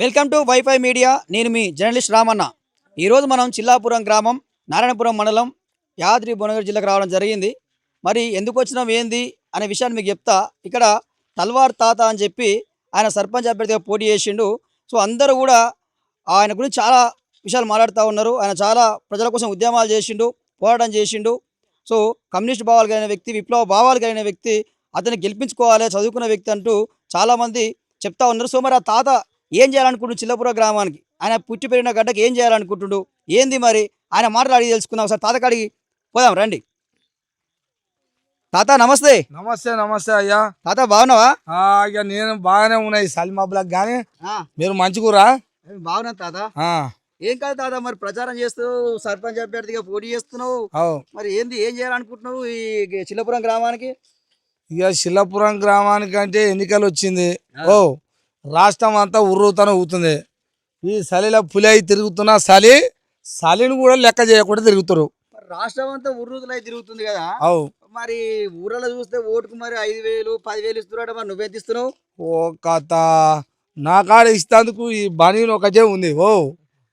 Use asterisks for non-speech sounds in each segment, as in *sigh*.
Welcome to wifi media. నేను మీ journalist Ramanna. ఈరోజు మనం చిల్లాపురం గ్రామం నారాయణపురం మండలం యాద్రి భువనగిరి జిల్లాకు రావడం జరిగింది. మరి ఎందుకు వచ్చినాం ఏంది అనే విషయాన్ని మీకు చెప్తా. ఇక్కడ తల్వార్ తాత అని చెప్పి ఆయన సర్పంచ్ అభ్యర్థిగా పోటీ చేసిండు. సో అందరూ కూడా ఆయన గురించి చాలా విషయాలు మాట్లాడుతూ ఉన్నారు. ఆయన చాలా ప్రజల కోసం ఉద్యమాలు చేసిండు పోరాటం చేసిండు. సో కమ్యూనిస్ట్ భావాలు కలిగిన వ్యక్తి విప్లవ భావాలు కలిగిన వ్యక్తి అతన్ని గెలిపించుకోవాలి చదువుకున్న వ్యక్తి అంటూ చాలామంది చెప్తా ఉన్నారు. సో మరి ఆ తాత ఏం చేయాలనుకుంటుండు చిల్లపుర గ్రామానికి? ఆయన పుట్టి పెరిగిన గడ్డకి ఏం చేయాలనుకుంటుండు? ఏంది మరి? ఆయన మాటలు అడిగి తెలుసుకుందాం. ఒకసారి తాత కాడికి పోదాం రండి. తాత నమస్తే. నమస్తే నమస్తే అయ్యా. తాత బాగున్నావా? ఇక నేను బాగానే ఉన్నాయి సలిమాబులకు కానీ మీరు మంచిగురా బాగున్నా తాత. ఏం కాదు తాత మరి ప్రచారం చేస్తూ సర్పంచ్ అభ్యర్థిగా పోటీ చేస్తున్నావు. మరి ఏంది ఏం చేయాలనుకుంటున్నావు ఈ చిల్లపురం గ్రామానికి? ఇక శిలాపురం గ్రామానికంటే ఎన్నికలు వచ్చింది ఓ రాష్ట్రం అంతా ఉర్రుతూనే ఊతుంది ఈ చలిలో పులి అయి తిరుగుతున్న చలి చలిని కూడా లెక్క చేయకుండా తిరుగుతారు. రాష్ట్రం అంతా ఉర్రుతులై తిరుగుతుంది కదా? అవు. మరి ఊరలో చూస్తే ఓటుకు మరి ఐదు వేలు పదివేలు ఇస్తున్నాడు మరి నువ్వెంత ఇస్తున్నావు? ఓ కథ. నా కాడ ఇస్తేందుకు ఈ బనీన్ ఒకటే ఉంది. ఓ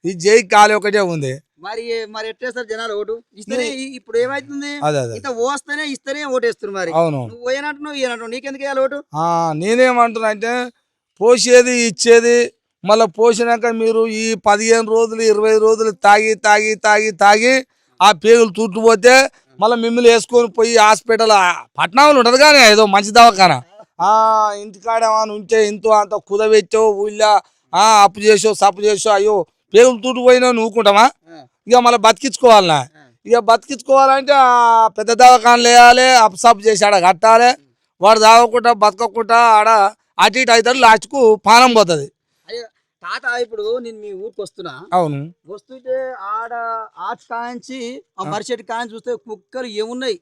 ఈ జై కాలి ఒకటే ఉంది. మరి మరి ఎట్టేస్తారు జనాలు ఓటు? ఇస్తేనే ఈ- ఇప్పుడు ఏమైతుంది? ఇంత ఓస్తేనే ఇస్తేనే ఓటేస్తున్నారు మరి. అవును. నువ్వు పోయినట్టు నువ్వు ఈయనట్టు నీకెందుకు వేయాలి ఓటు? నేనేమంటున్నా అంటే పోసేది ఇచ్చేది మళ్ళీ పోసినాక మీరు ఈ పదిహేను రోజులు ఇరవై రోజులు తాగి తాగి తాగి తాగి ఆ పేగులు తుట్టుపోతే మళ్ళీ మిమ్మల్ని వేసుకొని పోయి హాస్పిటల్ ఆ, పట్నంలో ఉంటుంది కానీ ఏదో మంచి దవాఖాన. ఆ ఇంటికాడ ఏమైనా ఉంటే ఇంతో అంత కుదవెచ్చో ఊళ్ళో అప్పు చేసో సప్పు చేసో అయ్యో పేగులు తుట్టుపోయినా నూకుంటామా ఇక మళ్ళీ బతికించుకోవాలనా? ఇక బతికించుకోవాలంటే పెద్ద దవాఖానలు వేయాలి అప్పు సప్పు చేసి ఆడ కట్టాలి. వాడు తాగకుండా బతకకుండా ఆడ అటు ఇటు అవుతాడు లాస్ట్కు పానం పోతుంది. అయ్యో, తాత ఇప్పుడు నేను మీ ఊరికి వస్తున్నా. అవును. వస్తుంటే ఆడ ఆర్ట్స్ కాంచి ఆ మరిచెట్టు కాంచి చూస్తే కుక్కలు ఏమున్నాయి?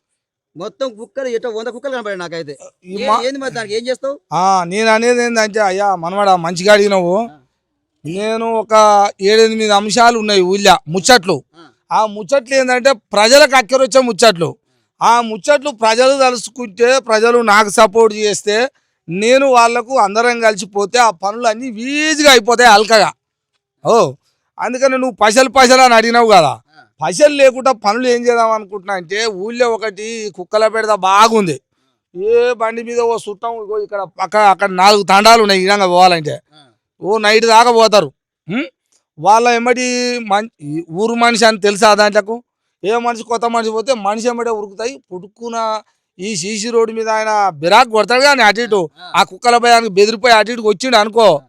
మొత్తం కుక్కలు ఎటో వంద కుక్కలు కనపడాయి నాకైతే. ఏంది మరి దానికి? ఏం చేస్తావు? నేను అనేది ఏంటంటే అయ్యా మనవాడ మంచిగా అడిగినావు. నేను ఒక ఏడెనిమిది అంశాలు ఉన్నాయి ఊళ్ళో ముచ్చట్లు. ఆ. ఆ ముచ్చట్లు ఏంటంటే ప్రజలకు అక్కరొచ్చే ముచ్చట్లు. ఆ. ముచ్చట్లు ప్రజలు తలుసుకుంటే ప్రజలు నాకు సపోర్ట్ చేస్తే నేను వాళ్ళకు అందరం కలిసిపోతే ఆ పనులు అన్నీ ఈజీగా అయిపోతాయి అల్కగా. ఓ అందుకని నువ్వు పైసలు పైసలు అని అడిగినావు కదా. పైసలు లేకుండా పనులు ఏం చేద్దాం అనుకుంటున్నా అంటే ఊళ్ళో ఒకటి కుక్కల పెడత బాగుంది. ఏ బండి మీద ఓ చుట్టం ఇక్కడ పక్క అక్కడ నాలుగు తండాలు ఉన్నాయి ఈ విధంగా పోవాలంటే. ఓ నైట్ దాకా పోతారు? వాళ్ళ ఎమ్మటి ఊరు మనిషి అని తెలుసా దాంట్లకు? ఏ మనిషి కొత్త మనిషి పోతే మనిషి ఎమ్మటే ఉరుకుతాయి పుట్టుకున్న ఈ సీసీ రోడ్డు మీద ఆయన బిరాక్ కొడతాడు కానీ అటు ఇటు. ఆ. కుక్కల భయానికి బెదిరిపోయి అటు ఇటుకు వచ్చిండు అనుకో.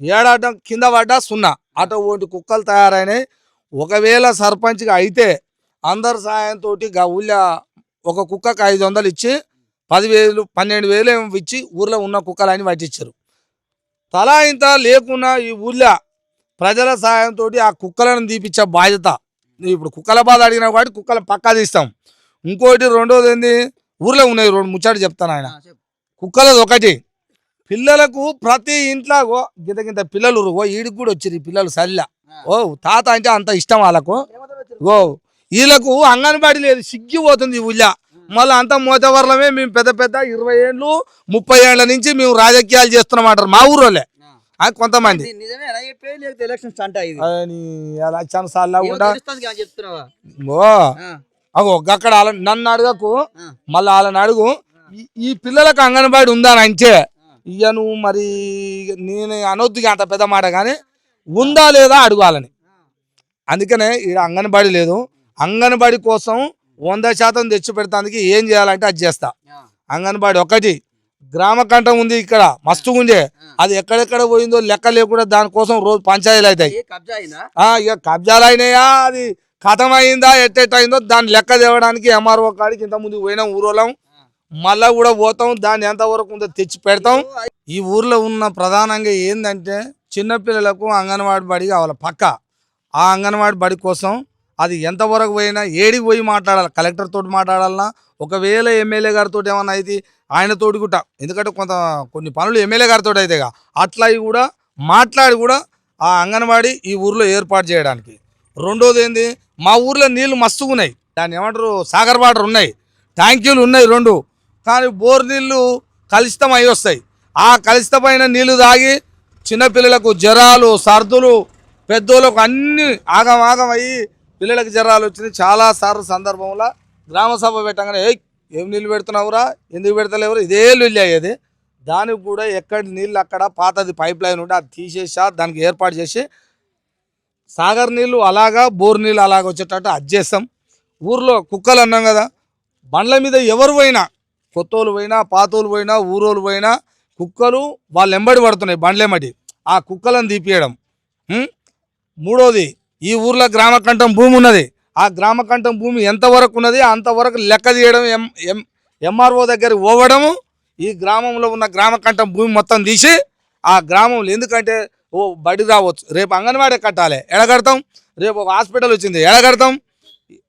ఏడాటం కింద పడ్డా సున్నా. అటు ఒకటి కుక్కలు తయారైనాయి. ఒకవేళ సర్పంచ్గా అయితే అందరి సాయంతో ఊళ్ళో ఒక కుక్కకు ఐదు వందలు ఇచ్చి పదివేలు పన్నెండు వేలు ఇచ్చి ఊర్లో ఉన్న కుక్కలని పట్టించారు. తలా ఇంత లేకున్నా ఈ ఊళ్ళో ప్రజల సాయంతో ఆ కుక్కలను తీపిచ్చే బాధ్యత. ఇప్పుడు కుక్కల బాధ అడిగినా కాబట్టి కుక్కల పక్కా తీస్తాం. ఇంకోటి రెండోది ఏంది? ఊర్లో ఉన్నాయి రెండు ముచ్చట చెప్తాను ఆయన. కుక్కలది ఒకటి. పిల్లలకు ప్రతి ఇంట్లో గింత గింత పిల్లలు ఓ ఈడికి కూడా వచ్చిర్రు ఈ పిల్లలు సరిలా ఓ తాత అంటే అంత ఇష్టం వాళ్ళకు? ఓ వీళ్ళకు అంగన్వాడీ లేదు సిగ్గిపోతుంది ఊళ్ళో. మళ్ళీ అంత మోతవర్లమే మేము పెద్ద పెద్ద ఇరవై ఏళ్ళు ముప్పై ఏళ్ళ నుంచి మేము రాజకీయాలు చేస్తున్నాం అంటారు మా ఊరోళ్ళే. కొంతమంది. చాలా సార్లు ఓ. అగో అక్కడ నన్ను అడగకు మళ్ళీ వాళ్ళని అడుగు. ఈ- పిల్లలకు అంగన్వాడీ ఉందా అంటే ఇక నువ్వు మరి నేను అనొద్దుగా అంత పెద్ద మాట కానీ ఉందా లేదా అడగాలని అందుకనే ఇక్కడ అంగన్వాడీ లేదు. అంగన్వాడీ కోసం వంద శాతం తెచ్చి పెడతానికి ఏం చేయాలంటే అది చేస్తా. అంగన్వాడీ ఒకటి. గ్రామ కంఠం ఉంది ఇక్కడ మస్తు ఉంది అది ఎక్కడెక్కడ పోయిందో లెక్క లేకుండా దానికోసం రోజు పంచాయతీలు అవుతాయి. ఇక కబ్జాలు అయినాయా అది ఖతం అయిందా ఎట్టెట్ అయిందో దాన్ని లెక్క తేవడానికి ఎంఆర్ఓ కాడికి ఇంతకుముందు ముందు పోయినాం ఊరోళం మళ్ళా కూడా పోతాం దాన్ని ఎంతవరకు ఉందో తెచ్చి పెడతాం. ఈ ఊర్లో ఉన్న ప్రధానంగా ఏంటంటే చిన్నపిల్లలకు అంగన్వాడి బడి కావాలి పక్క. ఆ అంగన్వాడి బడి కోసం అది ఎంతవరకు పోయినా ఏడికి పోయి మాట్లాడాలి కలెక్టర్ తోటి మాట్లాడాలన్నా ఒకవేళ ఎమ్మెల్యే గారితో ఏమన్నా అయితే ఆయన తోటి కూడా. ఎందుకంటే కొంత కొన్ని పనులు ఎమ్మెల్యే గారితో అయితేగా. అట్లా అవి కూడా మాట్లాడి కూడా ఆ అంగన్వాడి ఈ ఊర్లో ఏర్పాటు చేయడానికి. రెండోది ఏంది? మా ఊర్లో నీళ్ళు మస్తుగా ఉన్నాయి. దాన్ని ఏమంటారు? సాగర్ వాటర్ ఉన్నాయి. ట్యాంకీలు ఉన్నాయి రెండు. కానీ బోర్ నీళ్ళు కలుషితం అయి వస్తాయి. ఆ కలుషితమైన నీళ్ళు తాగి చిన్నపిల్లలకు జ్వరాలు సర్దులు పెద్దోళ్ళకు అన్ని ఆగం ఆగం అయ్యి పిల్లలకు జ్వరాలు వచ్చినాయి చాలా సార్లు సందర్భంలో గ్రామ సభ పెట్టగానే ఏ ఏం నీళ్ళు పెడుతున్నావురా? ఎందుకు పెడతలేవురా? ఇదే నీళ్ళు అయ్యేది దానికి కూడా ఎక్కడి నీళ్ళు అక్కడ పాతది పైప్ లైన్ ఉంటే అది తీసేసా దానికి ఏర్పాటు చేసి సాగర్ నీళ్ళు అలాగా బోర్ నీళ్ళు అలాగ వచ్చేటట్టు అది చేస్తాం. ఊర్లో కుక్కలు అన్నాం కదా బండ్ల మీద ఎవరు పోయినా కొత్తోలు పోయినా పాతోలు పోయినా ఊరోళ్ళు పోయినా కుక్కలు వాళ్ళు ఎంబడి పడుతున్నాయి బండ్లెమ్మటి ఆ కుక్కలను తీపియడం. మూడోది ఈ ఊర్లో గ్రామ కంఠం భూమి ఉన్నది. ఆ గ్రామ కంఠం భూమి ఎంతవరకు ఉన్నది అంతవరకు లెక్క తీయడం ఎం ఎం ఎంఆర్ఓ దగ్గర పోవడము ఈ గ్రామంలో ఉన్న గ్రామ కంఠం భూమి మొత్తం తీసి ఆ గ్రామంలో ఎందుకంటే ఓ బడి రావచ్చు. రేపు అంగన్వాడీ కట్టాలి. ఎడగడతాం రేపు ఒక హాస్పిటల్ వచ్చింది. ఎడగడతాం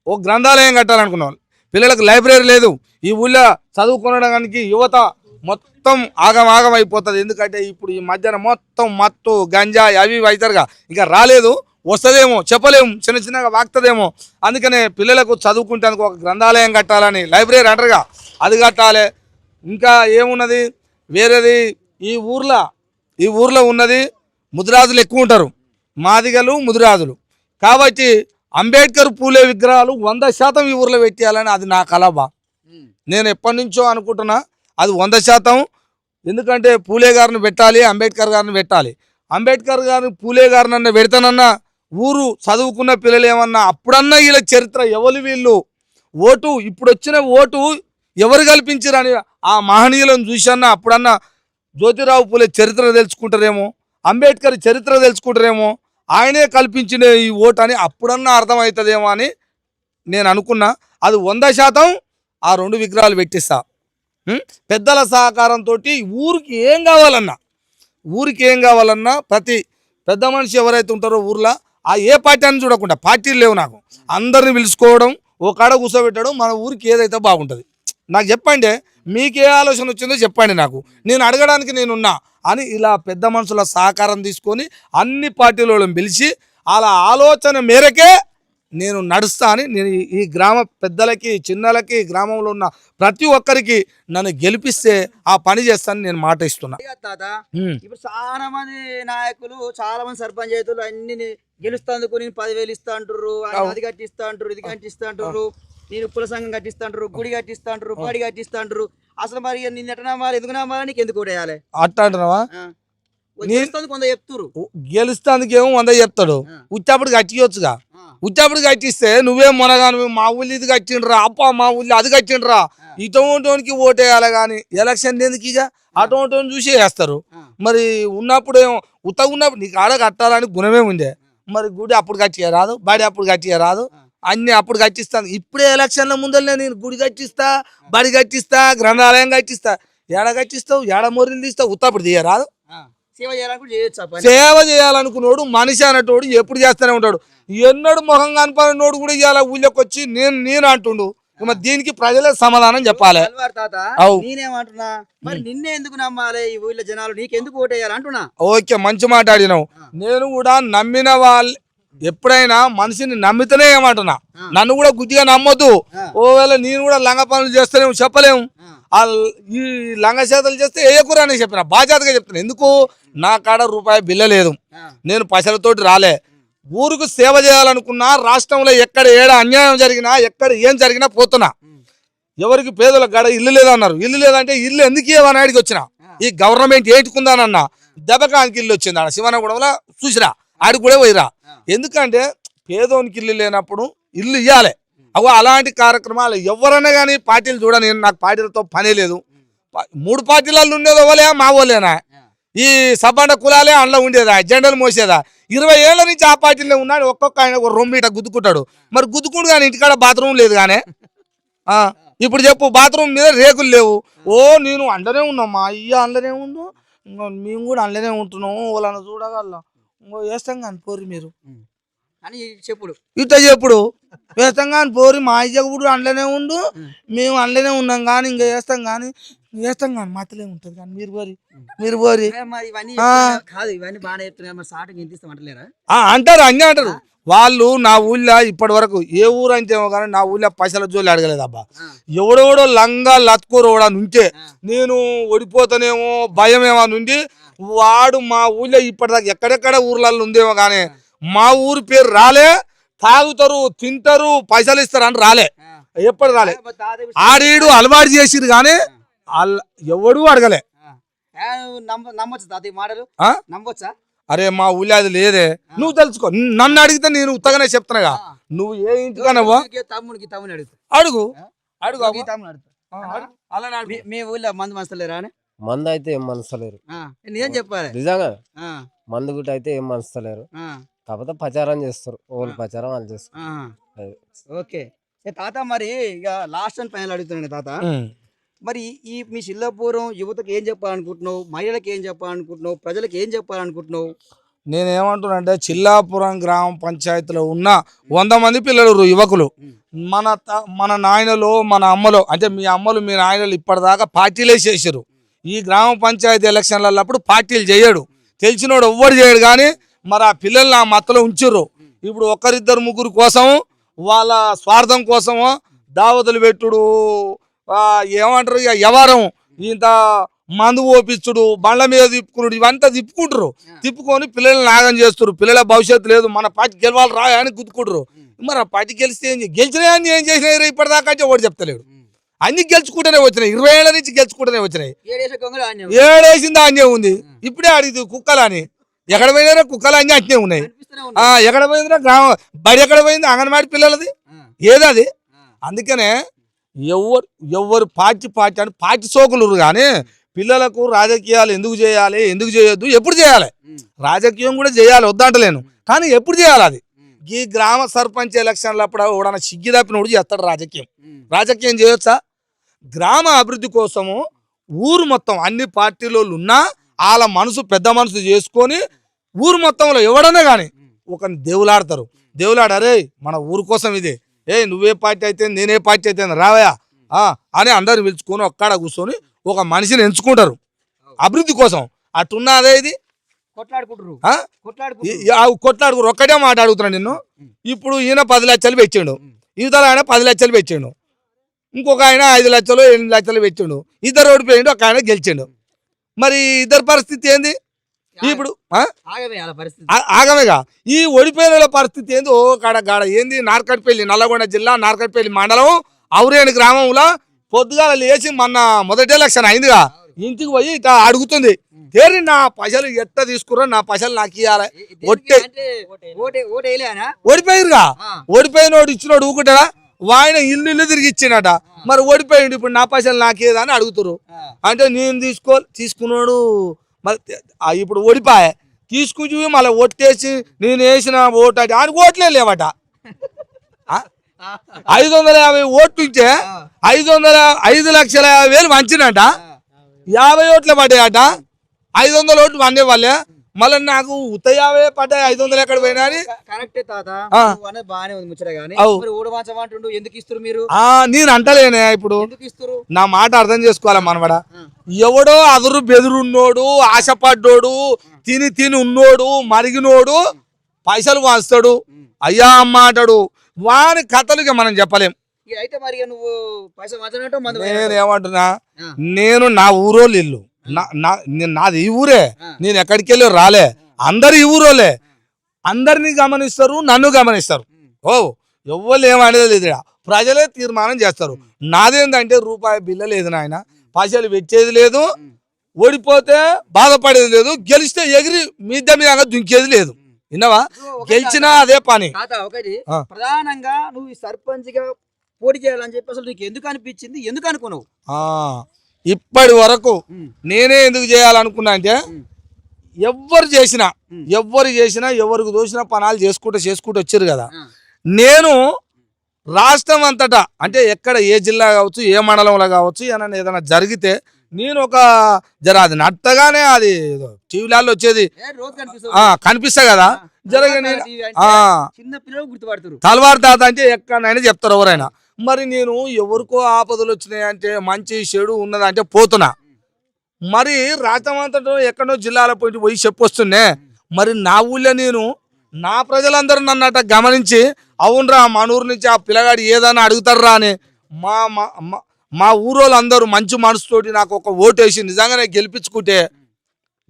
ఓ గ్రంథాలయం కట్టాలనుకున్నాం పిల్లలకు లైబ్రరీ లేదు. ఈ ఊళ్ళో చదువుకునడానికి యువత మొత్తం ఆగమాగం అయిపోతుంది. ఎందుకంటే ఇప్పుడు ఈ మధ్యన మొత్తం మత్తు గంజా అవి ఇవి అవుతారుగా ఇంకా రాలేదు. వస్తుందేమో. చెప్పలేము చిన్న చిన్నగా వాగుతుందేమో అందుకనే పిల్లలకు చదువుకుంటానికి ఒక గ్రంథాలయం కట్టాలని లైబ్రరీ అంటారుగా. అది కట్టాలి. ఇంకా ఏమున్నది? వేరేది? ఈ ఊర్లో ఈ ఊర్లో ఉన్నది ముదిరాజులు ఎక్కువ ఉంటారు. మాదిగలు ముదిరాజులు. కాబట్టి అంబేద్కర్ పూలే విగ్రహాలు వంద శాతం ఈ ఊర్లో పెట్టేయాలని అది నా కలబా నేను ఎప్పటి నుంచో అనుకుంటున్నా అది వంద శాతం. ఎందుకంటే పూలే గారిని పెట్టాలి అంబేద్కర్ గారిని పెట్టాలి. అంబేద్కర్ గారిని పూలే గారిని అన్న పెడతానన్నా ఊరు చదువుకున్న పిల్లలు ఏమన్నా అప్పుడన్నా వీళ్ళ చరిత్ర ఎవరు వీళ్ళు? ఓటు ఇప్పుడు వచ్చిన ఓటు ఎవరు కల్పించారని ఆ మహనీయులను చూసన్నా అప్పుడన్నా జ్యోతిరావు పూలే చరిత్ర తెలుసుకుంటారేమో? అంబేద్కర్ చరిత్ర తెలుసుకుంటారేమో ఆయనే కల్పించిన ఈ ఓటు అని అప్పుడన్నా అర్థమవుతుందేమో అని నేను అనుకున్నా. అది వంద శాతం ఆ రెండు విగ్రహాలు పెట్టిస్తా. పెద్దల సహకారంతో ఊరికి ఏం కావాలన్నా ఊరికి ఏం కావాలన్నా ప్రతి పెద్ద మనిషి ఎవరైతే ఉంటారో ఊర్లో ఆ ఏ పార్టీ అని చూడకుండా పార్టీలు లేవు నాకు. అందరిని పిలుచుకోవడం ఒక కాడ కూర్చోబెట్టడం మన ఊరికి ఏదైతే బాగుంటుంది. నాకు చెప్పండి మీకు ఏ ఆలోచన వచ్చిందో చెప్పండి నాకు. నేను అడగడానికి నేనున్నా అని ఇలా పెద్ద మనుషుల సహకారం తీసుకొని అన్ని పార్టీల వాళ్ళని పిలిచి అలా ఆలోచన మేరకే నేను నడుస్తా అని నేను ఈ- గ్రామ పెద్దలకి చిన్నలకి గ్రామంలో ఉన్న ప్రతి ఒక్కరికి నన్ను గెలిపిస్తే ఆ పని చేస్తాను నేను మాట ఇస్తున్నా. ఇప్పుడు చాలా మంది నాయకులు చాలా మంది సర్పంచ్ అన్ని గెలుస్తందుకు నేను పదివేలు ఇస్తా అంటారు అది కట్టిస్తా అంటారు ఇది కట్టిస్తా అంటారు నేను కుల సంఘం కట్టిస్తా అంటారు గుడి కట్టిస్తా అంటారు బడి కట్టిస్తా అంటారు అసలు మరి నిన్న ఎట్లా నమ్మాలి ఎందుకు నమ్మాలి నీకు ఎందుకు అట్లా అంటున్నావా గెలుస్తుంది కొంత చెప్తురు గెలుస్తానికేమో వంద చెప్తాడు. ఉచ్చప్పుడు కట్టియొచ్చుగా. ఆ, ఉచ్చప్పుడు కట్టిస్తే నువ్వేం మొనగాను మా ఊళ్ళు ఇది కట్టిండ్రా అప్ప మా ఊళ్ళో అది కట్టిండ్రా. ఇటువంటి ఓటేయాలి కానీ ఎలక్షన్ ఎందుకు ఇక? అటువంటి చూసి వేస్తారు. మరి ఉన్నప్పుడు ఏమో ఉత్తగా ఉన్నప్పుడు నీకు ఆడ కట్టాలని గుణమే ఉండే. మరి గుడి అప్పుడు కట్టియ రాదు బడి అప్పుడు కట్టియ రాదు. ఆ. అన్ని అప్పుడు కట్టిస్తాను ఇప్పుడే ఎలక్షన్ల ముందరనే నేను గుడి కట్టిస్తా బడి కట్టిస్తా గ్రంథాలయం కట్టిస్తా. ఏడ కట్టిస్తావు? ఏడ మొర్రిలు తీస్తావు? ఉత్తప్పుడు తీయరాదు. సేవ చేయాలనుకున్నోడు మనిషి అనేటోడు ఎప్పుడు చేస్తూనే ఉంటాడు. ఎన్నడు మొహం కనపడినోడు కూడా ఇవాళ ఊళ్ళోకి వచ్చి నేను నేను అంటుండు. దీనికి ప్రజలే సమాధానం చెప్పాలి. నేనేమంటున్నా? మరి నిన్నే ఎందుకు నమ్మాలి ఈ ఊళ్ళో జనాలు? నీకెందుకు ఓటేయాలి? అంటున్నా. ఓకే మంచి మాట్లాడినావు నేను కూడా నమ్మిన వాళ్ళు ఎప్పుడైనా మనిషిని నమ్మితేనే ఏమంటున్నా. నన్ను కూడా గుడ్డిగా నమ్మొద్దు. ఓవేళ నేను కూడా లంగ పనులు చేస్తలేము చెప్పలేము ఈ లంగ చేతలు చేస్తే వేయకురా అని చెప్పిన? బాధ్యతగా చెప్తున్నా. ఎందుకు? నా కాడ రూపాయి బిల్ల లేదు. నేను పైసలతోటి రాలే. ఊరుకు సేవ చేయాలనుకున్నా రాష్ట్రంలో ఎక్కడ ఏడ అన్యాయం జరిగినా ఎక్కడ ఏం జరిగినా పోతున్నా. ఎవరికి పేదల గడ ఇల్లు లేదన్నారు. ఇల్లు లేదంటే ఇల్లు ఎందుకు ఇవ్వని అడిగి వచ్చిన? ఈ గవర్నమెంట్ ఏంటుకుందానన్న? దెబ్బకానికి ఇల్లు వచ్చింది ఆడ. శివనగూడెంలో చూసిరా? ఆడికి కూడా పోయిరా. ఎందుకంటే పేదోనికి ఇల్లు లేనప్పుడు ఇల్లు ఇవ్వాలి అగో అలాంటి కార్యక్రమాలు ఎవరైనా కానీ పార్టీలు చూడ నేను నాకు పార్టీలతో పనే లేదు. మూడు పార్టీలలో ఉండేది ఓలే మా ఓలేనా ఈ సబ్బండ కులాలే అందులో ఉండేదా? జెండలు మోసేదా? ఇరవై ఏళ్ళ నుంచి ఆ పార్టీలో ఉన్నాడు ఒక్కొక్క ఆయన ఒక రొమ్ము ఇట గుద్దుకుంటాడు. మరి గుద్దుకుంటు కానీ ఇంటికాడ బాత్రూమ్ లేదు కానీ. ఇప్పుడు చెప్పు బాత్రూమ్ మీద రేకులు లేవు. ఓ నేను అండనే ఉన్నా మా అయ్య అందులోనే ఉండు. మేము కూడా అందులోనే ఉంటున్నాము వాళ్ళని చూడగలం వేస్తాం కానీ పోరి మీరు. అని చెప్పుడు. ఇట్లా చెప్పుడు. వేస్తాం కానీ పోరి మా కూడా అందులోనే ఉండు మేము అందులోనే ఉన్నాం కానీ ఇంకా వేస్తాం కానీ వేస్తాం కానీ మతలే ఉంటుంది కానీ మీరు పోరి మీరు పోరి. కాదు ఇవన్నీ బాగానే చెప్తున్నారు సాటికి ఎంత ఇస్తామంటలేరా అంటారు అన్నీ అంటారు. వాళ్ళు నా ఊళ్ళో ఇప్పటి వరకు ఏ ఊరు అంటే ఏమో కానీ నా ఊళ్ళో పైసల జోలి అడగలేదు అబ్బా. ఎవడెవడో లంగా లత్కోరు కూడా నుంచే. నేను ఓడిపోతానేమో భయం ఏమో నుండి వాడు మా ఊళ్ళో ఇప్పటిదాకా ఎక్కడెక్కడ ఊర్లలో ఉందేమో కానీ మా ఊరు పేరు రాలే తాగుతారు తింటారు పైసలు ఇస్తారు అని రాలే. ఎప్పుడు రాలే. ఆడీడు అలవాటు చేసిరు కానీ ఎవడు అడగలే. నమ్మొచ్చా అరే మా ఊళ్ళో అది లేదే. నువ్వు తెలుసుకో నన్ను అడిగితే నేను ఉత్తగానే చెప్తున్నాగా. నువ్వు ఏ ఇంటికనవ్వా ఊరికే తమ్ముడికి తమ్ముని అడుగు. అడుగు అడుగు. మీ- ఊళ్ళో మంది మనసులేరా అని? మందు అయితే ఏం మనస్తలేరు. ఆ, నిజం చెప్పాలి. నిజంగా ఆ, మందు గుట్ట అయితే ఏం మనస్తలేరు. ఆ, కాకపోతే ప్రచారం చేస్తారు. ఓళ్ళు. ప్రచారం వాళ్ళు చేస్తారు. ఓకే. తాత మరి ఇక లాస్ట్ అండ్ ఫైనల్ అడుగుతున్నాను తాత. మరి ఈ మీ శిల్లపురం యువతకు ఏం చెప్పాలనుకుంటున్నావు? మహిళలకు ఏం చెప్పాలనుకుంటున్నావు? ప్రజలకు ఏం చెప్పాలనుకుంటున్నావు? నేను ఏమంటున్నా అంటే చిల్లాపురం గ్రామ పంచాయతీలో ఉన్న వంద మంది పిల్లలు యువకులు. మన త- మన నాయనలు మన అమ్మలు అంటే మీ అమ్మలు మీ నాయనలు ఇప్పటిదాకా పార్టీలే చేసారు ఈ గ్రామ పంచాయతీ ఎలక్షన్లలో అప్పుడు పార్టీలు చేయడు. తెలిసినోడు ఎవ్వడు చేయడు కానీ మరి ఆ పిల్లల్ని ఆ మత్తలో ఉంచుర్రు. ఇప్పుడు ఒకరిద్దరు ముగ్గురు కోసం వాళ్ళ స్వార్థం కోసము దావతులు పెట్టుడు ఏమంటారు ఇక వ్యవహారం ఇంత మందు ఓపించుడు బండ్ల మీద తిప్పుకున్నాడు ఇవంతా తిప్పుకుంటారు తిప్పుకొని పిల్లల్ని నాగం చేస్తారు పిల్లల భవిష్యత్తు లేదు మన పార్టీ గెలవాలి రా అని గుద్దుకుంటారు మరి ఆ పార్టీ గెలిస్తే ఏం గెలిచినా అని ఏం చేసినాయి ఇప్పటిదాకా అంటే ఒకటి చెప్తలేడు. అన్ని గెలుచుకుంటూనే వచ్చినాయి. ఇరవై ఏళ్ళ నుంచి గెలుచుకుంటూనే వచ్చినాయి. ఆన్యం. ఏడేసింది అన్నే ఉంది. ఇప్పుడే అడిగింది కుక్కలని. ఎక్కడ పోయినా కుక్కలు అన్నీ అట్నే ఉన్నాయి. ఎక్కడ పోయిందిరా గ్రామం బడి ఎక్కడ పోయింది? అంగన్వాడి పిల్లలది. ఆ, ఏది అది? ఆ. అందుకనే ఎవరు ఎవరు పార్టీ పార్టీ అని పార్టీ సోకులు కానీ పిల్లలకు రాజకీయాలు ఎందుకు చేయాలి ఎందుకు చేయొద్దు? ఎప్పుడు చేయాలి? రాజకీయం కూడా చేయాలి వద్దంటలేను కానీ ఎప్పుడు చేయాలి అది? ఈ గ్రామ సర్పంచ్ ఎలక్షన్లు అప్పుడు ఎవడన్నా సిగ్గి తప్పినోడు చేస్తాడు రాజకీయం. రాజకీయం చేయొచ్చా? గ్రామ అభివృద్ధి కోసము ఊరు మొత్తం అన్ని పార్టీలో ఉన్నా వాళ్ళ మనసు పెద్ద మనసు చేసుకొని ఊరు మొత్తంలో ఎవడన్నా కానీ ఒకరిని దేవులాడతారు. దేవులాడరే మన ఊరు కోసం ఇది. ఏ నువ్వే పార్టీ అయితే నేనే పార్టీ అయితే రావయా అని అందరు పిలుచుకొని ఒక్కడ కూర్చొని ఒక మనిషిని ఎంచుకుంటారు. అభివృద్ధి కోసం. అట్టున్నా అదే ఇది కొట్లాడుకుంటారు? కొట్లాడుకుంటారు కొట్లాడుకురు ఒక్కటే మాట అడుగుతున్నాను నిన్ను. ఇప్పుడు ఈయన పది లక్షలు పెట్టిండు ఇవతల ఆయన పది లక్షలు పెట్టిండు ఇంకొక ఆయన ఐదు లక్షలు ఎనిమిది లక్షలు పెట్టిండు. ఇద్దరు ఓడిపోయిండు ఒక ఆయన గెలిచిండు. మరి ఇద్దరు పరిస్థితి ఏంది? ఇప్పుడు ఆగమేగా. ఈ ఓడిపోయిన పరిస్థితి ఏంది? ఓ కాడ గాడ ఏంది? నార్కట్పల్లి నల్లగొండ జిల్లా నార్కట్పల్లి మండలం ఔరేని గ్రామంలో పొద్దుగాల లేచి మొన్న మొదటి ఎలక్షన్ అయిందిగా. ఇంటికి పోయి అడుగుతుంది. తేరి నా పైసలు ఎట్ట తీసుకురా నా పైసలు నాకు ఇవ్వాలి ఓడిపోయిరుగా ఓడిపోయినోడు ఇచ్చినోడు ఊకుంటాడా? వాయన ఇల్లు ఇల్లు తిరిగి ఇచ్చినట మరి ఓడిపోయిండు ఇప్పుడు నా పైసలు నాకేదని అడుగుతారు అంటే నేను తీసుకో తీసుకున్నాడు మరి ఇప్పుడు ఓడిపోయా. తీసుకుని మళ్ళీ ఓట్టేసి నేను వేసిన ఓటు అంటే ఆయనకు ఓట్లే లేవట? ఐదు వందల యాభై ఓట్లు ఇచ్చే ఐదు వందల ఐదు లక్షల యాభై వేలు మంచినట యాభై ఓట్లు పడ్డాయట. ఐదు వందల ఓట్లు వండే వాళ్ళే మళ్ళీ నాకు ఉత్త యాభై పడ్డాయి ఐదు వందలు ఎక్కడ పోయినా అని. కరెక్టే తాత. బాగానే ఉంది ముచ్చట గానీ. ఎందుకు ఇస్తారు మీరు? ఆ, నేను అంటలేనే ఇప్పుడు. ఎందుకు ఇస్తారు నా మాట అర్థం చేసుకోవాలి మనవడ? ఎవడో అదురు బెదురున్నోడు ఆశపడ్డోడు తిని తిని ఉన్నోడు మరిగినోడు పైసలు వాస్తాడు. అయ్యా అమ్మ అంటాడు. వాని కథలుగా మనం చెప్పలేం. అయితే మరి నువ్వు పైసలు మందు నేను ఏమంటున్నా? ఆ. నేను నా ఊరోళ్ళు ఇల్లు. నాది ఈ ఊరే. నేను ఎక్కడికి వెళ్ళి రాలే. అందరు ఈ ఊరోలే. అందరినీ గమనిస్తారు నన్ను గమనిస్తారు. ఓ ఎవ్వరు ఏమనేది లేదు. ప్రజలే తీర్మానం చేస్తారు. నాదేందంటే రూపాయి బిల్ల లేదు నాయన. పైసలు పెట్టేది లేదు. ఓడిపోతే బాధపడేది లేదు. గెలిస్తే ఎగిరి మీద మీద దుంకేది లేదు. విన్నావా? గెలిచినా అదే పని. ఒకటి. ప్రధానంగా నువ్వు ఈ సర్పంచ్గా పోటీ చేయాలని చెప్పి అసలు నీకు ఎందుకు అనిపించింది? ఎందుకు అనుకున్నావు? ఆ, ఇప్పటి వరకు నేనే ఎందుకు చేయాలనుకున్నా అంటే ఎవ్వరు చేసినా ఉమ్. ఎవ్వరు చేసినా ఎవరికి దోసిన పనాలు చేసుకుంటూ చేసుకుంటూ వచ్చారు కదా. నేను రాష్ట్రం అంతటా అంటే ఎక్కడ ఏ జిల్లా కావచ్చు ఏ మండలంలో కావచ్చు ఏదైనా ఏదైనా జరిగితే నేను ఒక జర అది నట్టగానే అది టీవీలలో వచ్చేది. కనిపిస్తా కదా. జరగ తర్వాత నేను TV అంటే ఆ. చిన్న పిల్లలు గుర్తుపడతారు. తలవారు తాత అంటే ఎక్కడైనా చెప్తారు ఎవరైనా. మరి నేను ఎవరికో ఆపదలు వచ్చినాయి అంటే మంచి చెడు ఉన్నది అంటే పోతున్నా. మరి రాష్ట్రమంతటా ఎక్కడో జిల్లాల పోయి పోయి చెప్పొస్తున్నే మరి నా ఊళ్ళో నేను నా ప్రజలందరూ నన్ను గమనించి అవునరా మన ఊరు నుంచి ఆ పిల్లగాడు ఏదైనా అడుగుతారా అని మా మా మా- మా ఊరోళ్ళందరూ మంచి మనసుతోటి నాకు ఒక ఓటేసి నిజంగానే గెలిపించుకుంటే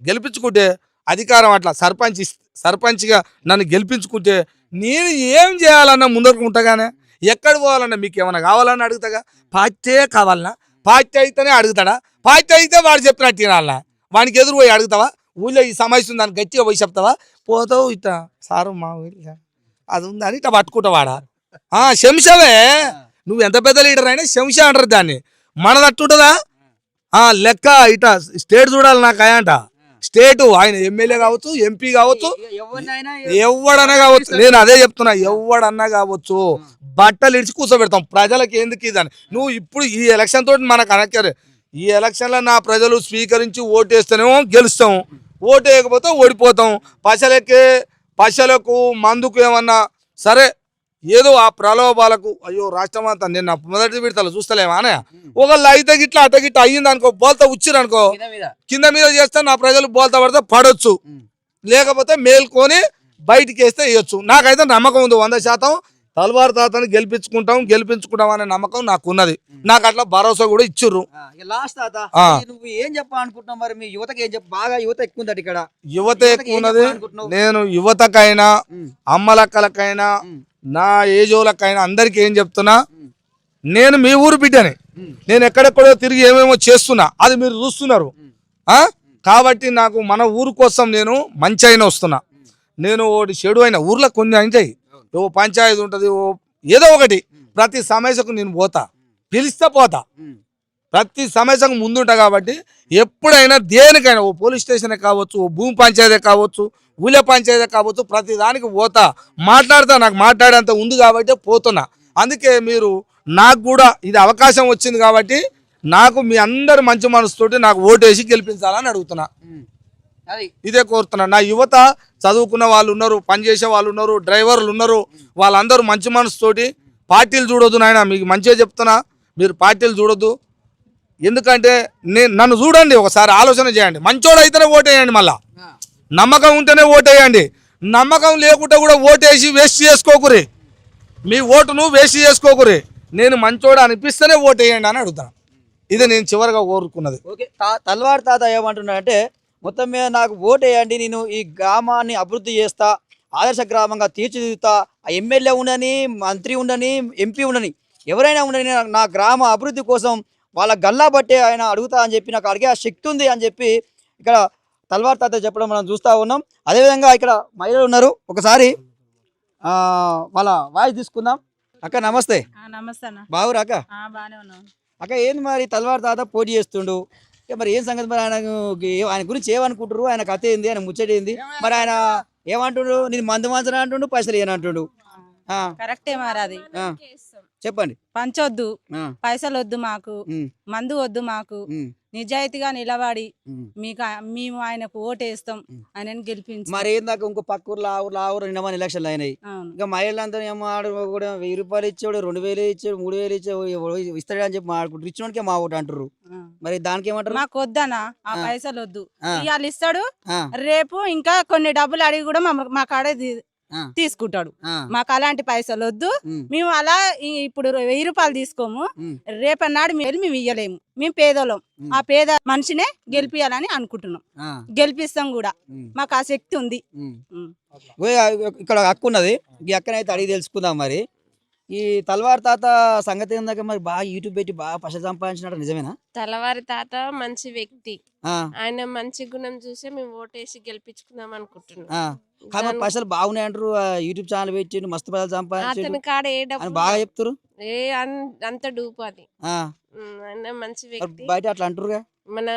గెలిపించుకుంటే అధికారం అట్లా సర్పంచ్ సర్పంచ్గా నన్ను గెలిపించుకుంటే నేను ఏం చేయాలన్నా ముందరకు ఉంటాగానే ఎక్కడ పోవాలన్నా మీకు ఏమైనా కావాలని అడుగుతాగా? పార్టీ కావాలన్నా పార్టీ అయితేనే అడుగుతాడా? పార్టీ అయితే వాడు చెప్పినట్టు తినాలన్నా వానికి ఎదురు పోయి అడుగుతావా? ఊళ్ళో ఈ సమస్య ఉందని గట్టిగా పోయి చెప్తావా? పోతావు ఇట్ట సారు మా అది ఉందని ఇట్లా పట్టుకుంటావాడా? ఆ నువ్వు ఎంత పెద్ద లీడర్ అయినా శంష అంటారు దాన్ని. మనదట్టుంటుందా లెక్క ఇట స్టేట్ చూడాలి నాకు అయంట స్టేట్ ఆయన ఎమ్మెల్యే కావచ్చు ఎంపీ కావచ్చు ఎవడన్నా కావచ్చు నేను అదే చెప్తున్నా ఎవడన్నా కావచ్చు బట్టలు ఇడిచి కూర్చోబెడతాం. ప్రజలకు ఎందుకు ఇదని? నువ్వు ఇప్పుడు ఈ ఎలక్షన్ తోటి మనకు అనక్కరే ఈ ఎలక్షన్లో నా ప్రజలు స్వీకరించి ఓటేస్తేనేమో గెలుస్తాం. ఓటు వేయకపోతే ఓడిపోతాం. పశలకి పశలకు మందుకు ఏమన్నా సరే ఏదో ఆ ప్రలోభాలకు అయ్యో రాష్ట్రం అంతా నిన్న మొదటి విడతలు చూస్తలేమా అనే ఒకళ్ళు అయితే గిట్లా అట్ట గిట్ట అయ్యింది అనుకో బోల్తా వచ్చిరనుకో కింద మీద చేస్తే నా ప్రజలు బోల్తా పడితే పడవచ్చు ఉమ్. లేకపోతే మేల్కొని బయటికి వేస్తే వేయొచ్చు. నాకైతే నమ్మకం ఉంది వంద శాతం. తల్వార్ తాతని గెలిపించుకుంటాం గెలిపించుకుంటాం అనే నమ్మకం నాకు ఉన్నది నాకు అట్లా భరోసా కూడా ఇచ్చిర్రు. లాస్ట్ తాత నువ్వు ఏం చెప్పాలనుకుంటున్నావు మరి? మీ యువతకి ఏం చెప్ప బాగా యువత ఎక్కువ ఇక్కడ. యువత ఎక్కువ ఉన్నది? నేను యువతకైనా అమ్మలక్కలకైనా నా ఏజోలకైనా అందరికీ ఏం చెప్తున్నా? నేను మీ ఊరు బిడ్డని. నేను ఎక్కడెక్కడో తిరిగి ఏమేమో చేస్తున్నా. అది మీరు చూస్తున్నారు. ఆ? కాబట్టి నాకు మన ఊరు కోసం నేను మంచి అయిన వస్తున్నా. నేను ఒకటి చెడు అయిన ఊర్లో కొన్ని అయినాయి ఓ పంచాయతీ ఉంటుంది ఓ ఏదో ఒకటి. ప్రతి సమస్యకు నేను పోతా. పిలిస్తే పోతా. ప్రతి సమస్యకు ముందుంటా కాబట్టి ఎప్పుడైనా దేనికైనా ఓ పోలీస్ స్టేషన్ కావచ్చు ఓ భూమి పంచాయతీ కావచ్చు ఊళ్ళ పంచాయతీ కావచ్చు ప్రతి దానికి పోతా. మాట్లాడతా నాకు మాట్లాడేంత ఉంది కాబట్టి పోతున్నా. అందుకే మీరు నాకు కూడా ఇది అవకాశం వచ్చింది కాబట్టి నాకు మీ అందరి మంచి మనసుతోటి నాకు ఓటేసి గెలిపించాలని అడుగుతున్నా. ఇదే కోరుతున్నా. నా యువత చదువుకున్న వాళ్ళు ఉన్నారు పనిచేసే వాళ్ళు ఉన్నారు డ్రైవర్లు ఉన్నారు వాళ్ళందరూ మంచి మనసుతోటి పార్టీలు చూడొద్దు నాయన మీకు మంచిగా చెప్తున్నా. మీరు పార్టీలు చూడొద్దు. ఎందుకంటే నేను నన్ను చూడండి ఒకసారి ఆలోచన చేయండి. మంచోడు అయితేనే ఓటేయండి మళ్ళా. నమ్మకం ఉంటేనే ఓటేయండి. నమ్మకం లేకుండా కూడా ఓటేసి వేస్ట్ చేసుకోకురి. మీ ఓటును వేస్ట్ చేసుకోకురి. నేను మంచోడు అనిపిస్తేనే ఓటేయండి అని అడుగుతాను ఇది నేను చివరిగా కోరుకున్నది. ఓకే తా- తల్వార్ తాత ఏమంటున్నాడంటే మొత్తం మీద నాకు ఓటేయండి వేయండి నేను ఈ గ్రామాన్ని అభివృద్ధి చేస్తా ఆదర్శ గ్రామంగా తీర్చిదిద్దుతా ఆ ఎమ్మెల్యే ఉండని మంత్రి ఉండని ఎంపీ ఉండని ఎవరైనా ఉండని నా- నా గ్రామ అభివృద్ధి కోసం వాళ్ళ గల్లా బట్టే ఆయన అడుగుతా అని చెప్పి నాకు అడిగే ఆ శక్తి ఉంది అని చెప్పి ఇక్కడ తల్వార్ తాత చెప్పడం మనం చూస్తూ ఉన్నాం. అదేవిధంగా ఇక్కడ మహిళలు ఉన్నారు. ఒకసారి ఆ, వాళ్ళ వాయిస్ తీసుకుందాం. అక్క నమస్తే. నమస్తే బావురా అక్క? అక్క ఏంది మరి తల్వార్ తాత పోటీ చేస్తుండు? మరి ఏం సంగతి మరి ఆయన ఆయన గురించి ఏమనుకుంటారు ఆయన కథ ఏంది? ఆయన ముచ్చట ఏంది? మరి ఆయన ఏమంటుండు? నేను మందు మంచన అంటుండు? పైసలు ఆ, కరెక్టే మరి అది. ఆ, చెప్పండి. పంచొద్దు. పైసలు వద్దు మాకు. మందు వద్దు మాకు. నిజాయితీగా నిలబడి. మీకు మేము ఆయనకు ఓటేస్తాం. ఆయనని గెలిపించి మరి ఏందాక ఇంకో పక్క ఊర్లో ఆ ఊర్లో ఆ ఊరు నిన్న ఎలక్షన్లు అయినాయి ఇంకా మహిళలంతా ఏమో కూడా వెయ్యి రూపాయలు ఇచ్చాడు రెండు వేలు ఇచ్చాడు మూడు వేలు ఇచ్చాడు ఇస్తాడు అని చెప్పి మాట్లాడుకుంటారు ఇచ్చినోడికే మా ఓటు అంటారు. మరి దానికి ఏమంటారు మాకు వద్దనా ఆ. పైసలు వద్దు. ఇవాళ ఇస్తాడు రేపు ఇంకా కొన్ని డబ్బులు అడిగి కూడా మా కాడే. తీసుకుంటాడు. మాకు అలాంటి పైసలు వద్దు మేము అలా ఇప్పుడు వెయ్యి రూపాయలు తీసుకోము. రేపన్నాడు మేము మేము ఇయ్యలేము. మేము పేదోళ్ళం. ఆ పేద మనిషినే గెలిపియాలని అనుకుంటున్నాం. గెలిపిస్తాం కూడా. మాకు ఆ శక్తి ఉంది. ఇక్కడ అక్క ఉన్నది. ఈ అక్కనైతే అడిగి తెలుసుకుందాం మరి. ఈ తల్వార్ తాత సంగతి ఏందాక మరి? బాగా యూట్యూబ్ పెట్టి బాగా పైసలు సంపాదించినట్టు నిజమేనా? తలవారి తాత మంచి వ్యక్తి. ఆ, ఆయన మంచి గుణం చూసే మేము ఓటేసి గెలిపించుకుందాం అనుకుంటున్నాం. కానీ పైసలు బాగున్నాయి అంటారు యూట్యూబ్ ఛానల్ పెట్టిండు మస్తు పైసలు సంపాదించిండు. అతని కాడ ఏ అని డబ్బు బాగా చెప్తారు ఏ అంత డూపు అది. ఆయన మంచి వ్యక్తి. బయట అట్లా అంటారుగా మన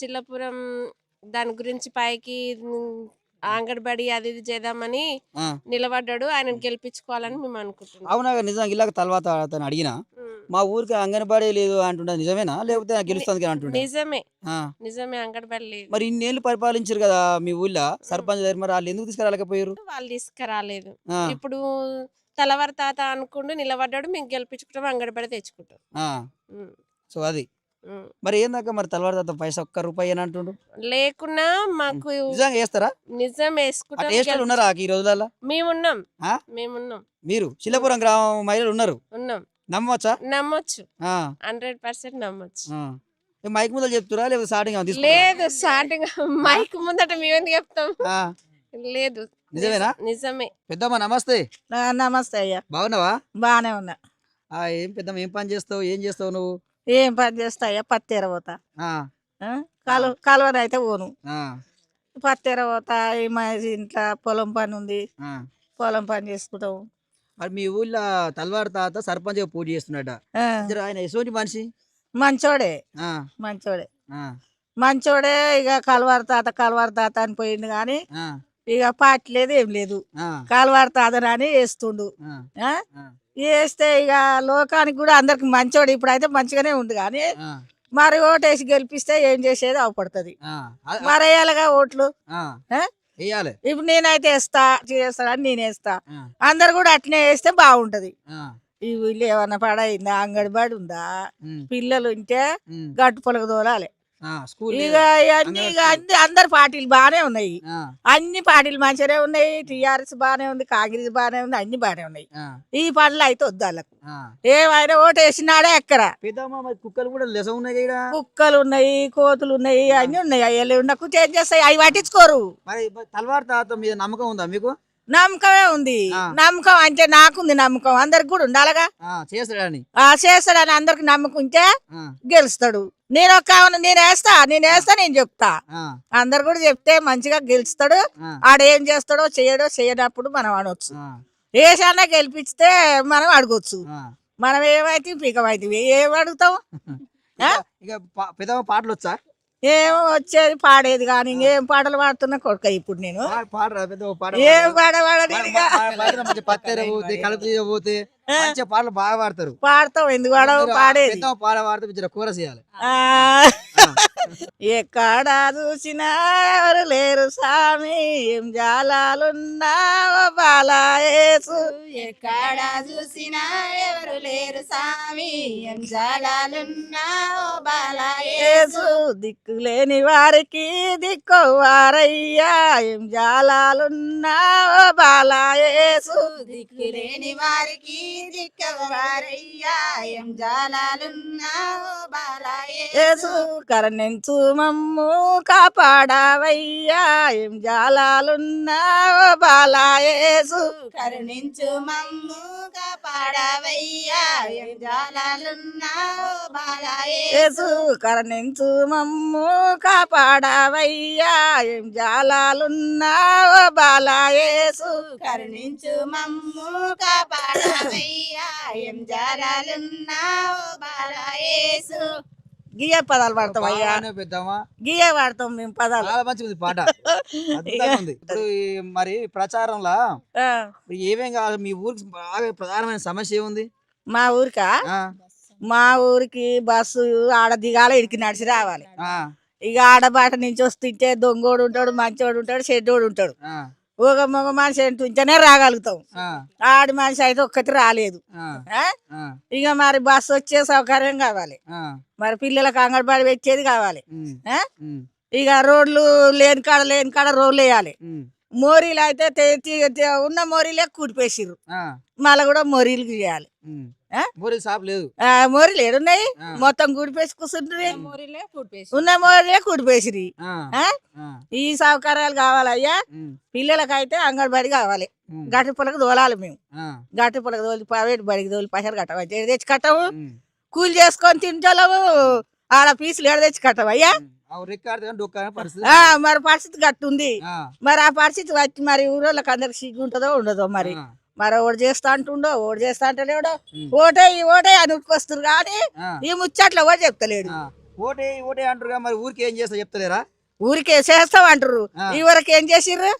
చిల్లపురం దాని గురించి పైకి అంగన్వాడి అది ఇది చేద్దామని. నిలబడ్డాడు. ఆయన గెలిపించుకోవాలని మేము అనుకుంటున్నాం. అవునా నిజంగా ఇలాగ అతను అడిగినా మా ఊరికి అంగన్వాడీ లేదు అంటుండే నిజమేనా? లేకపోతే గెలుస్తుంది అంటుండే? నిజమే. నిజమే అంగన్వాడి లేదు. మరి ఇన్నేళ్ళు పరిపాలించారు కదా మీ ఊళ్ళో సర్పంచ్ దగ్గర మరి వాళ్ళు ఎందుకు తీసుకురాలేకపోయారు? వాళ్ళు తీసుకురాలేదు. ఇప్పుడు తలవారి తాత అనుకుంటూ నిలబడ్డాడు మేము గెలిపించుకుంటాం అంగడిబడి తెచ్చుకుంటాం. సో అది. మరి ఏందాక మరి తలవారు తాత పైసా ఒక్క రూపాయి అని అంటుండు? లేకున్నా మాకు నిజంగా వేస్తారా? నిజం వేసుకుంటాం ఉన్నారా ఈ రోజులలో మేమున్నాం. ఆ? మేమున్నాం. మీరు? చిల్లపురం గ్రామం మహిళలు ఉన్నారు? ఉన్నాం. నమ్మవచ్చా నమ్మొచ్చు. ఆ, హండ్రెడ్ పర్సెంట్ నమ్మొచ్చు. ఆ. ఏ మైక్ ముందర చెప్తురా? లేదా స్టార్టింగ్ లేదు స్టార్టింగ్ మైక్ ముందట మేమేందుకు చెప్తాం. ఆ, లేదు. నిజమేనా? నిజమే. పెద్దమ్మ నమస్తే. నా- నమస్తే అయ్యా. బాగున్నావా? బాగానే ఉన్నా. ఆ, ఏం పెద్దమ్మ ఏం పని చేస్తావు? ఏం చేస్తావు నువ్వు? ఏం పని చేస్తా అయ్యా పత్తి ఎరబోతా ఆ, కాలువ కాలువని అయితే పోను. ఆ, పత్తి ఎరబోతా ఈ మా ఇంట్లో పొలం పని ఉంది. పొలం పని చేసుకుంటాం. మరి మీ ఊళ్ళో తల్వార్ తాత సర్పంచ్ పోటీ చేస్తున్నాడ? ఆయన ఎటువంటి మనిషి? మంచోడే. మంచోడే. మంచోడే ఇక కలవారు తాత కలవారు తాత అని పోయిండు కానీ ఇక పార్టీ లేదు ఏం లేదు. కాలువారు తాతనని వేస్తుండు. ఆ, ఆ? ఆ. వేస్తే ఇక లోకానికి కూడా అందరికి మంచోడు. ఇప్పుడైతే మంచిగానే ఉంది కానీ మరి ఓటేసి గెలిపిస్తే ఏం చేసేది అవపడుతుంది. ఆ, ఆ, మరి వేయాలిగా ఓట్లు? ఇప్పుడు నేనైతే వేస్తా చేస్తానని నేను వేస్తా. అందరు కూడా అట్నే వేస్తే బాగుంటది. ఈ ఊళ్ళో ఏమన్నా పడైందా? అంగడిబడి ఉందా? ఉమ్, పిల్లలు ఉంటే గట్టు పొలకు స్కూల్ ఇక? ఇవన్నీ ఇక అన్ని అందరు పార్టీలు బాగానే ఉన్నాయి. అన్ని పార్టీలు మంచిగానే ఉన్నాయి. టీఆర్ఎస్ బాగానే ఉంది కాంగ్రెస్ బాగానే ఉంది అన్ని బాగానే ఉన్నాయి. ఈ పనులు అయితే వద్దు వాళ్ళకు. ఏమైనా ఓటు వేసినాడే ఎక్కడ? కుక్కలు కూడా లెస ఉన్నాయి. కుక్కలు ఉన్నాయి కోతులు ఉన్నాయి అన్ని ఉన్నాయి. అయ్యలు ఉండకు చేంజ్ చేస్తాయి. అవి పట్టించుకోరు. మరి తల్వార్ తాత మీద నమ్మకం ఉందా మీకు? నమ్మకమే ఉంది. నమ్మకం అంటే నాకుంది నమ్మకం. అందరికి కూడా ఉండాలగా? ఆ, చేస్తాడని. ఆ చేస్తాడని అందరికి నమ్మకం ఉంటే గెలుస్తాడు. నేను ఒక నేను వేస్తా నేను వేస్తా నేను చెప్తా. అందరు కూడా చెప్తే మంచిగా గెలుస్తాడు. ఆడేం చేస్తాడో చేయడో చేయనప్పుడు మనం అనొచ్చు. ఏసానా గెలిపిస్తే మనం అడగొచ్చు. మనం ఏమైతే పీకమైతే ఏం అడుగుతాం? *laughs* ఆ? ఇక పా- పెద్దమ్మ పాటలు వచ్చా? ఏం వచ్చేది పాడేది కానీ ఇంకేం పాటలు పాడుతున్నా కొడుక ఇప్పుడు నేను. పాట ఏం పత్తెర పోతే కలుపు పోతే మంచిగా పాటలు బాగా పాడతారు. పాడతాం ఎందుకు పాడవు? పాడేది. పాట పాడితే మీరు కూర చేయాలి. ఎక్కడ చూసినా ఎవరు లేరు స్వామి ఏం జాలాలున్నావో బాలాయేసు. ఎక్కడ చూసినా ఎవరు లేరు సామి ఏం జాలాలున్నావో బాలాయే యేసు దిక్కులేని వారికి దిక్కు వారయ్యా ఏం జాలాలున్నావో బాలాయేసు. దిక్కులేని వారికి దిక్కవారయ్యా ఏం జాలాలున్నావో బాలాయే యేసు కరణించు మమ్ము కాపాడావయ్యా ఏం జాలాలున్నావో బాలాయేసు కరుణించు మమ్ము కాపాడవయ్యా ఏం జాలాలున్నావో బాలాయే యేసు కరణించు మమ్ము కాపాడావయ్యా ఏం జాలాలున్నావో బాలాయేసు కరుణించు మమ్ము కాపాడవయ్యా ఏం జాలాలున్నావో బాలాయేసు. గియ్య పదాలు పాడతామయ్యా బాగానే పెద్దమ్మ. గియ్య పాడతాం మేము పదాలు. చాలా మంచిగా ఉంది పాట ఉంది. ఇప్పుడు మరి ప్రచారంలో ఏమేం కావాలి? మీ ఊరికి బాగా ప్రధానమైన సమస్య ఏముంది? మా ఊరికా? మా ఊరికి బస్సు ఆడ దిగాల ఇడికి నడిచి రావాలి. ఆ, ఇక ఆడబాట నుంచి వస్తుంటే దొంగోడు ఉంటాడు మంచోడు ఉంటాడు చెడ్డోడు ఉంటాడు. ఆ, ఒక మగ మనిషి ఉంటేనే రాగలుగుతాం. ఆడి మనిషి అయితే ఒక్కటి రాలేదు. ఇక మరి బస్సు వచ్చే సౌకర్యం కావాలి. మరి పిల్లలకు అంగన్వాడి పెట్టేది కావాలి. ఇక రోడ్లు లేని కాడ లేని కాడ రోడ్లు వేయాలి. మోరీలు అయితే ఉన్న మోరీలే కూడిపేసిర్రు. మళ్ళీ కూడా మోరీలు చేయాలి ఊరి షాప్ లేదు. ఆ, మోరీలు ఏడున్నాయి. మొత్తం కూడిపేసి కూర్చుంటుంది మోరిలే ఫుడ్ పేసి ఉన్న మోరీలే కూడిపేసిరి ఈ సౌకర్యాలు కావాలయ్యా పిల్లలకైతే అంగన్వాడి కావాలి. గట్టి పొలకు తోలాలి మేము. గట్టి పొలకు తోలి ప్రైవేట్ బడికి తోలి పైసలు కట్టవచ్చు తెచ్చి కట్టము ఉమ్, కూలి చేసుకొని తింటాము ఆడ పీసులు ఏడు తెచ్చి కట్టవు ఆ, మరి పరిస్థితి గట్టుంది. ఆ, మరి ఆ పరిస్థితి వచ్చి మరి ఊరోళ్ళకి అందరికి సిగ్గు ఉంటుందో ఉండదో మరి. మరి ఓడి చేస్తా అంటుండో ఓడి చేస్తా అంటలేడో. ఓటే ఈ ఓటే అని ఉట్టుకొస్తారు కానీ ఈ ముచ్చట్లు ఎవరు చెప్తలేడు. ఓటే ఓటే అంటారు మరి ఊరికి ఏం చేస్తా చెప్తలేరా? ఊరికే చేస్తాం అంటారు. ఈ వరకు ఏం చేసిర్రు?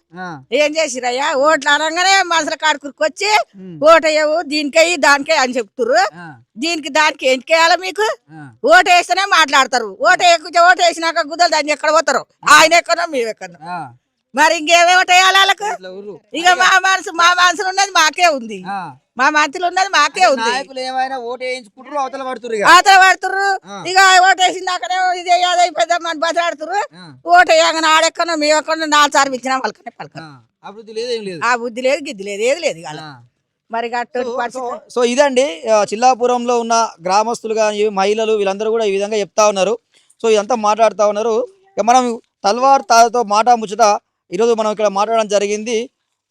ఏం చేసిరయ్యా ఓట్లు అనగానే మనుషుల కాడుకురికి ఉమ్, ఓటయ్యవు దీనికయ్యి దానికై అని చెప్తుర్రు. ఆ, దీనికి దానికి ఏం చేయాలి మీకు? ఓటు వేస్తేనే మాట్లాడతారు. ఓటు ఎక్కువ ఓటు వేసినాక గుద్దలు దాన్ని ఎక్కడ పోతారు? ఆయన ఎక్కడో మేము ఎక్కడో. మరి వాళ్ళకు? ఇట్లా ఊరు. ఇక మా మనసు మా మనసులో ఉన్నది మాకే ఉంది. మా మనసులో ఉన్నది మాకే ఉంది. ఏమైనా ఓటు వేయించుకుంటారు అవతల పడుతురు ఇక? ఓటు వేసిందాకనే ఇది అదే పెద్దమ్మని బతలాడుతుర్రు ఆ. ఓటు వేయగానే ఆడెక్కనో మీ ఎక్కడో నాలుగు సార్లు ఇచ్చినా వాళ్ళకనే పలక ఆ. అభివృద్ధి లేదు ఏం లేదు. ఆ బుద్ధి లేదు గిద్ది లేదు ఏది లేదు ఇక. మరి సో- ఇదండి చిల్లాపురంలో ఉన్న గ్రామస్తులు కానీ మహిళలు వీళ్ళందరూ కూడా ఈ విధంగా చెప్తా ఉన్నారు. సో ఇదంతా మాట్లాడుతూ ఉన్నారు. ఇక మనం తల్వార్ తాతో మాట ముచ్చట ఈరోజు మనం ఇక్కడ మాట్లాడడం జరిగింది.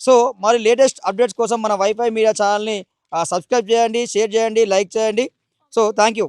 సో మరి లేటెస్ట్ అప్డేట్స్ కోసం మన వైఫై మీడియా ఛానల్ని సబ్స్క్రైబ్ చేయండి షేర్ చేయండి లైక్ చేయండి. So thank you